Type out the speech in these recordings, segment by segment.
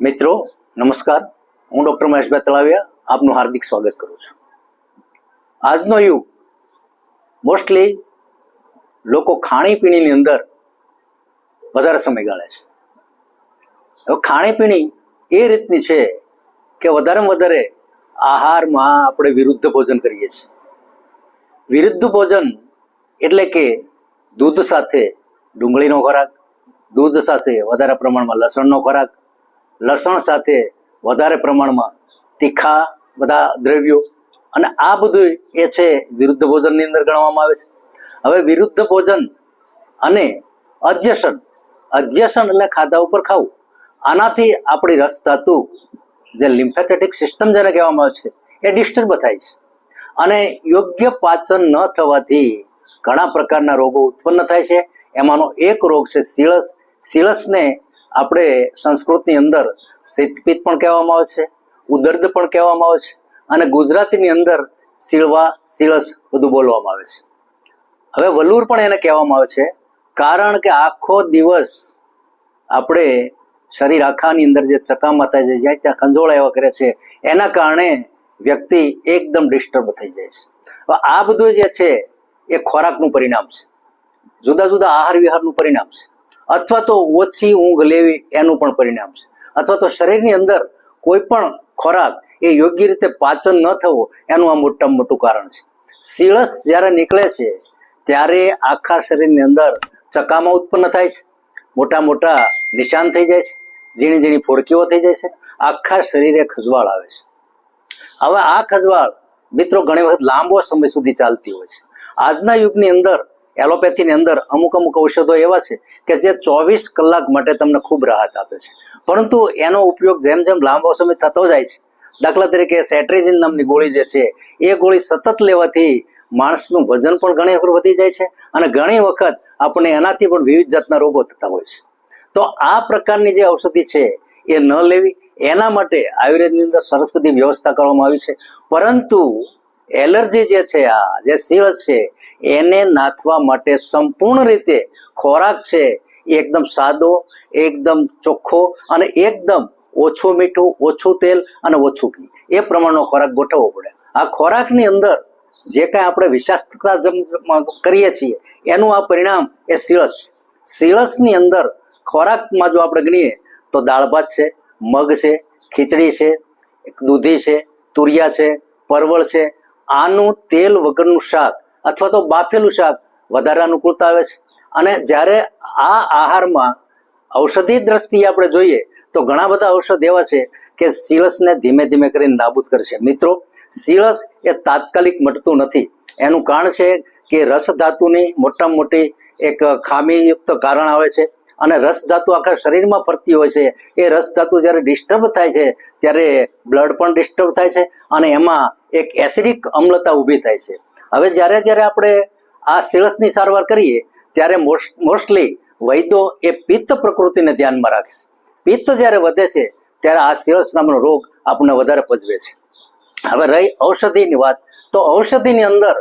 મિત્રો, નમસ્કાર. હું ડૉક્ટર મહેશભાઈ તળાવિયા આપનું હાર્દિક સ્વાગત કરું છું. આજનો યુગ મોસ્ટલી લોકો ખાણીપીણીની અંદર વધારે સમય ગાળે છે. હવે ખાણીપીણી એ રીતની છે કે વધારેમાં વધારે આહારમાં આપણે વિરુદ્ધ ભોજન કરીએ છીએ. વિરુદ્ધ ભોજન એટલે કે દૂધ સાથે ડુંગળીનો ખોરાક, દૂધ સાથે વધારે પ્રમાણમાં લસણનો ખોરાક લસણ સાથે વધારે પ્રમાણમાં તીખા બધા દ્રવ્યો અને આ બધું એ છે વિરુદ્ધ ભોજનની અંદર ગણવામાં આવે છે. હવે વિરુદ્ધ ભોજન અને અધ્યસન અધ્યસન એટલે ખાધા ઉપર ખાવું. આનાથી આપણી રસ ધાતુ જે લિમ્ફેથેટિક સિસ્ટમ જેને કહેવામાં આવે છે, એ ડિસ્ટર્બ થાય છે. અને યોગ્ય પાચન ન થવાથી ઘણા પ્રકારના રોગો ઉત્પન્ન થાય છે. એમાંનો એક રોગ છે સિળસ સિળસને આપણે સંસ્કૃતની અંદર શીતપિત્ત પણ કહેવામાં આવે છે, ઉદર્દ પણ કહેવામાં આવે છે અને ગુજરાતીની અંદર સીળવા શીળસ બધું બોલવામાં આવે છે. હવે વલુર પણ એને કહેવામાં આવે છે, કારણ કે આખો દિવસ આપણે શરીર આખાની અંદર જે ચકામા થાય છે જ્યાં ત્યાં ખંજોળા એવા કરે છે, એના કારણે વ્યક્તિ એકદમ ડિસ્ટર્બ થઈ જાય છે. હવે આ બધું જે છે, એ ખોરાકનું પરિણામ છે. જુદા જુદા આહાર વિહારનું પરિણામ છે. અથવા તો ઓછી ઊંઘ લેવી એનું પણ પરિણામ છે. અથવા તો શરીરની અંદર કોઈ પણ ખોરાક એ યોગ્ય રીતે પાચન ન થવો એનું આ મોટામાં મોટું કારણ છે. સિળસ જ્યારે નીકળે છે, ત્યારે આખા શરીરની અંદર ચકામા ઉત્પન્ન થાય છે. મોટા મોટા નિશાન થઈ જાય છે. ઝીણી ઝીણી ફોડકીઓ થઈ જાય છે. આખા શરીરે ખજવાળ આવે છે. હવે આ ખજવાળ મિત્રો ઘણી વખત લાંબો સમય સુધી ચાલતી હોય છે. આજના યુગની અંદર એલોપેથીની અંદર અમુક અમુક ઔષધો એવા છે કે જે ચોવીસ કલાક માટે તમને ખૂબ રાહત આપે છે. પરંતુ એનો ઉપયોગ જેમ જેમ લાંબો સમય થતો જાય છે, દાખલા તરીકે સેટ્રેજિન નામની ગોળી જે છે, એ ગોળી સતત લેવાથી માણસનું વજન પણ ઘણી વખત વધી જાય છે અને ઘણી વખત આપણને એનાથી પણ વિવિધ જાતના રોગો થતા હોય છે. તો આ પ્રકારની જે ઔષધિ છે, એ ન લેવી, એના માટે આયુર્વેદની અંદર સરસ બધી વ્યવસ્થા કરવામાં આવી છે. પરંતુ એલર્જી જે છે આ, જે સીળ છે, એને નાથવા માટે સંપૂર્ણ રીતે ખોરાક છે એકદમ સાદો, એકદમ ચોખ્ખો અને એકદમ ઓછું મીઠું, ઓછું તેલ અને ઓછું ઘી. એ પ્રમાણનો ખોરાક ગોઠવવો પડે. આ ખોરાકની અંદર જે કાંઈ આપણે વિશાસ્તતા કરીએ છીએ, એનું આ પરિણામ એ સીળસ સીળસની અંદર ખોરાકમાં જો આપણે ગણીએ, તો દાળ ભાત છે, મગ છે, ખીચડી છે, દૂધી છે, તુરિયા છે, પરવળ છે આનું તેલ વગરનું શાક અથવા તો બાફેલું શાક વધારે અનુકૂળતા આવે છે. અને જ્યારે આ આહારમાં ઔષધિ દ્રષ્ટિએ આપણે જોઈએ, તો ઘણા બધા ઔષધ એવા છે કે સિળસને ધીમે ધીમે કરીને નાબૂદ કરશે મિત્રો સિળસ એ તાત્કાલિક મટતું નથી. એનું કારણ છે કે રસ ધાતુની મોટામાં મોટી એક ખામીયુક્ત કારણ આવે છે. અને રસ ધાતુ આખા શરીરમાં ફરતી હોય છે. એ રસ ધાતુ જ્યારે ડિસ્ટર્બ થાય છે, ત્યારે બ્લડ પણ ડિસ્ટર્બ થાય છે અને એમાં એક એસિડિક અમ્લતા ઊભી થાય છે. હવે જ્યારે જ્યારે આપણે આ સિળસની સારવાર કરીએ, ત્યારે મોસ્ટલી વૈદ્યો એ પિત્ત પ્રકૃતિને ધ્યાનમાં રાખે છે. પિત્ત જ્યારે વધે છે, ત્યારે આ સિળસ નામનો રોગ આપણને વધારે પજવે છે. હવે રહી ઔષધિની વાત, તો ઔષધિની અંદર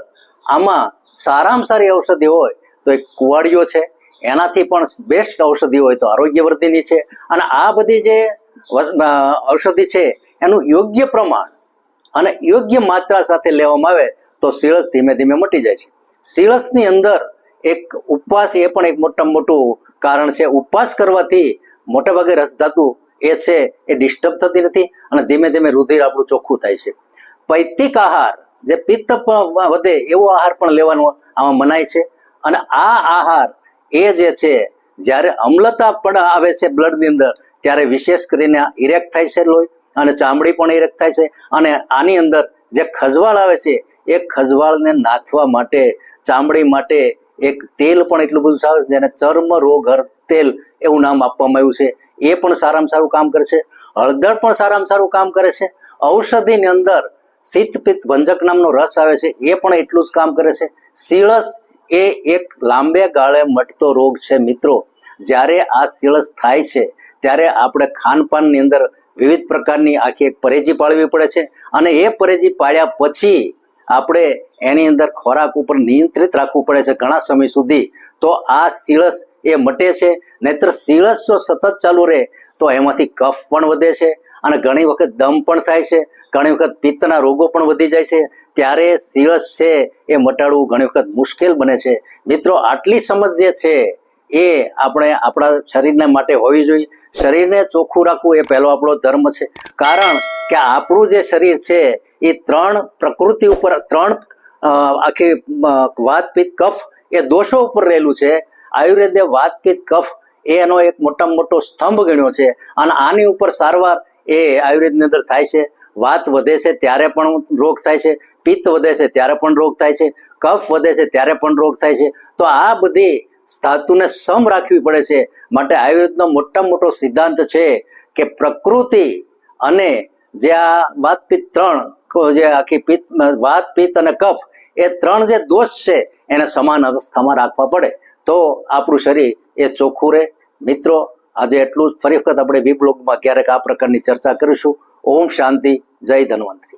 આમાં સારામાં સારી ઔષધિ હોય તો એક કુવાડિયો છે એનાથી પણ બેસ્ટ ઔષધિ હોય તો આરોગ્યવર્ધિની છે. અને આ બધી જે ઔષધિ છે, એનું યોગ્ય પ્રમાણ અને યોગ્ય માત્રા સાથે લેવામાં આવે તો સિળસ ધીમે ધીમે મટી જાય છે. સિળસની અંદર એક ઉપવાસ એ પણ એક મોટામાં મોટું કારણ છે. ઉપવાસ કરવાથી મોટાભાગે રસધાતુ એ છે, એ ડિસ્ટર્બ થતી નથી અને ધીમે ધીમે રુધિર આપણું ચોખ્ખું થાય છે. પૈતિક આહાર, જે પિત્ત વધે એવો આહાર પણ લેવાનો આમાં મનાય છે. અને આ આહાર એ જે છે, જ્યારે અમ્લતા પણ આવે છે બ્લડની અંદર, ત્યારે વિશેષ કરીને ઇરેક્ટ થાય છે લોહી અને ચામડી પણ ઇરેક્ટ થાય છે. અને આની અંદર જે ખજવાળ આવે છે, એ ખજવાળને નાથવા માટે, ચામડી માટે એક તેલ પણ એટલું બધું સારું છે, જેને ચર્મ રોગ તેલ એવું નામ આપવામાં આવ્યું છે. એ પણ સારામાં સારું કામ કરે છે. હળદર પણ સારામાં સારું કામ કરે છે. ઔષધિની અંદર શીતપિત્ત ભંજક નામનો રસ આવે છે, એ પણ એટલું જ કામ કરે છે. સિળસ એ એક લાંબે ગાળે મટતો રોગ છે મિત્રો. જ્યારે આ શીળસ થાય છે, ત્યારે આપણે ખાનપાનની અંદર વિવિધ પ્રકારની આખી એક પરેજી પાળવી પડે છે અને એ પરેજી પાળ્યા પછી આપણે એની અંદર ખોરાક ઉપર નિયંત્રિત રાખવું પડે છે ઘણા સમય સુધી. તો આ શીળસ એ મટે છે, નહીતર શિળસ જો સતત ચાલુ રહે, તો એમાંથી કફ પણ વધે છે અને ઘણી વખત દમ પણ થાય છે, ઘણી વખત પિત્તના રોગો પણ વધી જાય છે. ત્યારે સીળસ છે એ મટાડવું ઘણી વખત મુશ્કેલ બને છે. મિત્રો, આટલી સમજ જે છે એ આપણે આપણા શરીરને માટે હોવી જોઈએ. શરીરને ચોખ્ખું રાખવું એ પહેલો આપણો ધર્મ છે. કારણ કે આપણું જે શરીર છે એ ત્રણ પ્રકૃતિ ઉપર, ત્રણ આખી વાત પિત્ત કફ એ દોષો ઉપર રહેલું છે. આયુર્વેદે વાત પિત્ત કફ એ એનો એક મોટામાં મોટો સ્તંભ ગણ્યો છે અને આની ઉપર સારવાર એ આયુર્વેદની અંદર થાય છે. વાત વધે છે ત્યારે પણ રોગ થાય છે. પિત્ત વધે છે, ત્યારે પણ રોગ થાય છે, કફ વધે છે, ત્યારે પણ રોગ થાય છે. તો આ બધી ધાતુને સમ રાખવી પડે છે. માટે આયુર્વેદનો મોટામાં મોટો સિદ્ધાંત છે કે પ્રકૃતિ અને જે આ વાત ત્રણ જે આખી પિત્ત, વાત પિત્ત અને કફ, એ ત્રણ જે દોષ છે, એને સમાન અવસ્થામાં રાખવા પડે. તો આપણું શરીર એ ચોખ્ખું રહે. મિત્રો, આજે એટલું જ. ફરી વખત આપણે વિપ્લોગમાં ક્યારેક આ પ્રકારની ચર્ચા કરીશું. ઓમ શાંતિ, જય ધન્વંતરી.